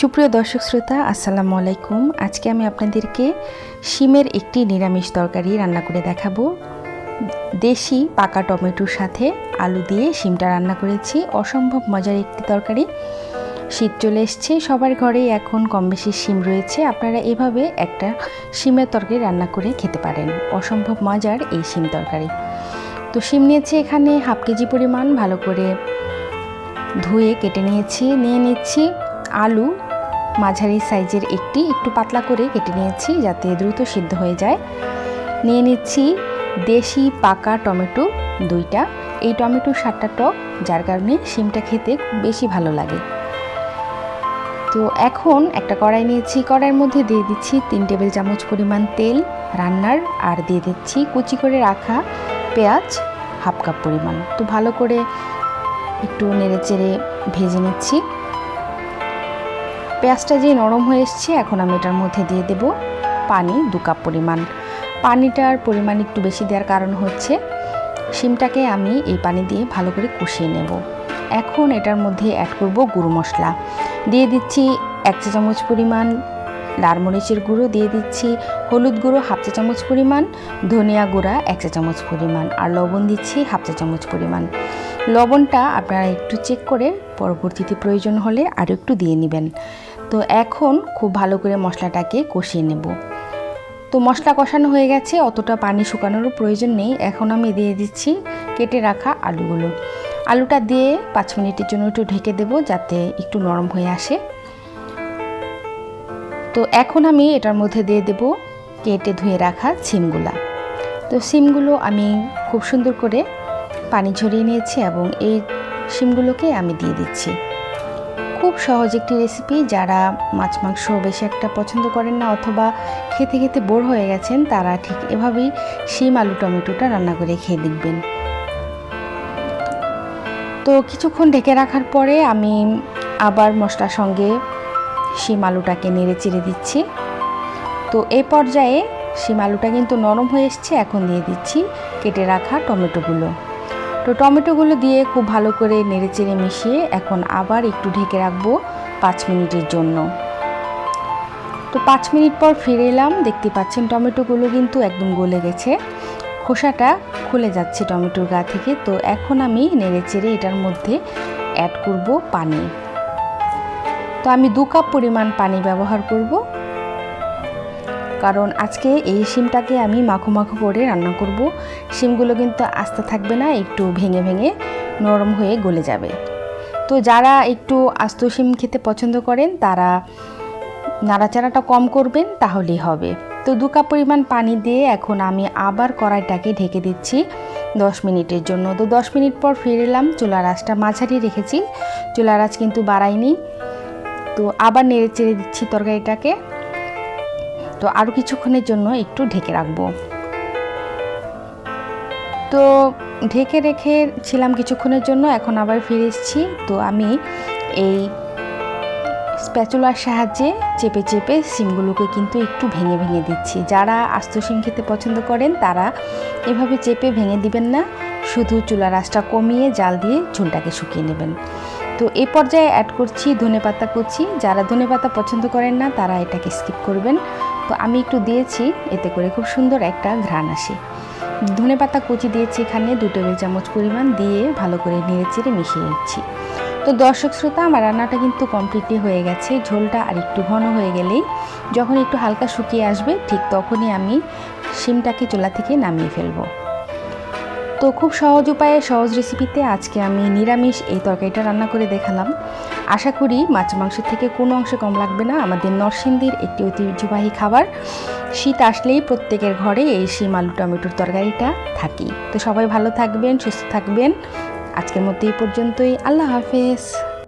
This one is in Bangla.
সুপ্রিয় দর্শক শ্রোতা, আসসালামু আলাইকুম। আজকে আমি আপনাদেরকে শিমের একটি নিরামিষ তরকারি রান্না করে দেখাবো। দেশি পাকা টমেটোর সাথে আলু দিয়ে শিমটা রান্না করেছি। অসম্ভব মজার একটি তরকারি। শীত চলে এসছে, সবার ঘরে এখন কম বেশি শিম রয়েছে। আপনারা এভাবে একটা শিমের তরকারি রান্না করে খেতে পারেন। অসম্ভব মজার এই শিম তরকারি। তো শিম নিয়েছি এখানে হাফ কেজি পরিমাণ, ভালো করে ধুয়ে কেটে নিয়েছি। নিয়ে নিচ্ছি আলু মাঝারি সাইজের একটি একটু পাতলা করে কেটে নিয়েছি যাতে দ্রুত সিদ্ধ হয়ে যায়। নিয়ে নিচ্ছি দেশি পাকা টমেটো দুইটা। এই টমেটো স্বাদটা টক, যার কারণে শিমটা খেতে বেশি ভালো লাগে। তো এখন একটা কড়াই নিয়েছি। কড়াইয়ের মধ্যে দিয়ে দিচ্ছি তিন টেবিল চামচ পরিমাণ তেল রান্নার আর দিয়ে দিচ্ছি কুচি করে রাখা পেঁয়াজ হাফ কাপ পরিমাণ। তো ভালো করে একটু নেড়ে চেড়ে ভেজে নিচ্ছি। পেঁয়াজটা যে নরম হয়ে এসছে, এখন আমি এটার মধ্যে দিয়ে দেব পানি, দু কাপ পরিমাণ। পানিটার পরিমাণ একটু বেশি দেওয়ার কারণ হচ্ছে, শিমটাকে আমি এই পানি দিয়ে ভালো করে কষিয়ে নেব। এখন এটার মধ্যে অ্যাড করব গুঁড়ো মশলা। দিয়ে দিচ্ছি এক চা চামচ পরিমাণ লাল মরিচের গুঁড়ো, দিয়ে দিচ্ছি হলুদ গুঁড়ো হাফ চা চামচ পরিমাণ, ধনিয়া গুঁড়া এক চা চামচ পরিমাণ, আর লবণ দিচ্ছি হাফ চা চামচ পরিমাণ। লবণটা আপনারা একটু চেক করে পরবর্তীতে প্রয়োজন হলে আরও একটু দিয়ে নেবেন। তো এখন খুব ভালো করে মশলাটাকে কষিয়ে নেব। তো মশলা কষানো হয়ে গেছে, অতটা পানি শুকানোরও প্রয়োজন নেই। এখন আমি দিয়ে দিচ্ছি কেটে রাখা আলুগুলো। আলুটা দিয়ে পাঁচ মিনিটের জন্য একটু ঢেকে দেব যাতে একটু নরম হয়ে আসে। তো এখন আমি এটার মধ্যে দিয়ে দেব কেটে ধুয়ে রাখা সিমগুলা। তো সিমগুলো আমি খুব সুন্দর করে পানি ঝরিয়ে নিয়েছি এবং এই সিমগুলোকে আমি দিয়ে দিচ্ছি। খুব সহজ একটি রেসিপি যারা মাছ, মাংস বেশি একটা পছন্দ করেন না অথবা খেতে খেতে বোর হয়ে গেছেন, তারা ঠিক এভাবেই শিম, আলু, টমেটোটা রান্না করে খেয়ে দেখবেন। তো কিছুক্ষণ ঢেকে রাখার পরে আমি আবার মশলার সঙ্গে শিম, আলুটাকে নেড়ে চিড়ে দিচ্ছি। তো এই পর্যায়ে শিম, আলুটা কিন্তু নরম হয়ে এসছে, এখন দিয়ে দিচ্ছি কেটে রাখা টমেটোগুলো। তো টমেটোগুলো দিয়ে খুব ভালো করে নেড়েচেড়ে মিশিয়ে এখন আবার একটু ঢেকে রাখব পাঁচ মিনিটের জন্য। তো পাঁচ মিনিট পর ফিরে এলাম, দেখতে পাচ্ছেন টমেটোগুলো কিন্তু একদম গলে গেছে। খোসাটা খুলে যাচ্ছে টমেটোর গা থেকে, তো এখন আমি নেড়েচেড়ে এটার মধ্যে অ্যাড করব পানি। তো আমি দু কাপ পরিমাণ পানি ব্যবহার করব। কারণ আজকে এই শিমটাকে আমি মাখো মাখো করে রান্না করব। শিমগুলো কিন্তু আস্তে থাকবে না, একটু ভেঙে ভেঙে নরম হয়ে গলে যাবে। তো যারা একটু আস্ত শিম খেতে পছন্দ করেন, তারা নাড়াচাড়াটা কম করবেন, তাহলেই হবে। তো দু কাপ পরিমাণ পানি দিয়ে এখন আমি আবার কড়াইটাকে ঢেকে দিচ্ছি দশ মিনিটের জন্য। তো দশ মিনিট পর ফিরে এলাম, চুলার আঁচটা মাঝারি রেখেছি। চুলার আঁচ কিন্তু বাড়াইনি। তো আবার নেড়ে চেড়ে দিচ্ছি তরকারিটাকে। তো আরও কিছুক্ষণের জন্য একটু ঢেকে রাখব। তো ঢেকে রেখে ছিলাম কিছুক্ষণের জন্য, এখন আবার ফিরে এসেছি। তো আমি এই স্প্যাচুলার সাহায্যে চেপে চেপে সিমগুলোকে কিন্তু একটু ভেঙে ভেঙে দিচ্ছি। যারা আস্ত সিম খেতে পছন্দ করেন, তারা এভাবে চেপে ভেঙে দিবেন না। শুধু চুলার আঁচটা কমিয়ে জাল দিয়ে ঝুলটাকে শুকিয়ে নেবেন। তো এই পর্যায়ে অ্যাড করছি ধনে পাতা কুচি। যারা ধনে পাতা পছন্দ করেন না, তারা এটাকে স্কিপ করবেন। তো আমি একটু দিয়েছি, এতে করে খুব সুন্দর একটা ঘ্রাণ আসে। ধনে পাতা কুচি দিয়েছি এখানে দু টেবিল চামচ পরিমাণ দিয়ে ভালো করে নেড়ে চেড়ে মিশিয়ে নিচ্ছি। তো দর্শক শ্রোতা, আমার রান্নাটা কিন্তু কমপ্লিটলি হয়ে গেছে, ঝোলটা আর একটু ঘন হয়ে গেলেই। যখন একটু হালকা শুকিয়ে আসবে, ঠিক তখনই আমি শিমটাকে চোলা থেকে নামিয়ে ফেলব। তো খুব সহজ উপায়ে, সহজ রেসিপিতে আজকে আমি নিরামিষ এই তরকারিটা রান্না করে দেখালাম। আশা করি মাছ মাংস থেকে কোনো অংশ কম লাগবে না। আমাদের নরসিংদীর একটি ঐতিহ্যবাহী খাবার। শীত আসলেই প্রত্যেকের ঘরে এই শিম আলু টমেটোর তরকারিটা থাকি তো সবাই ভালো থাকবেন, সুস্থ থাকবেন। আজকের মধ্যে এই পর্যন্তই। আল্লাহ হাফেজ।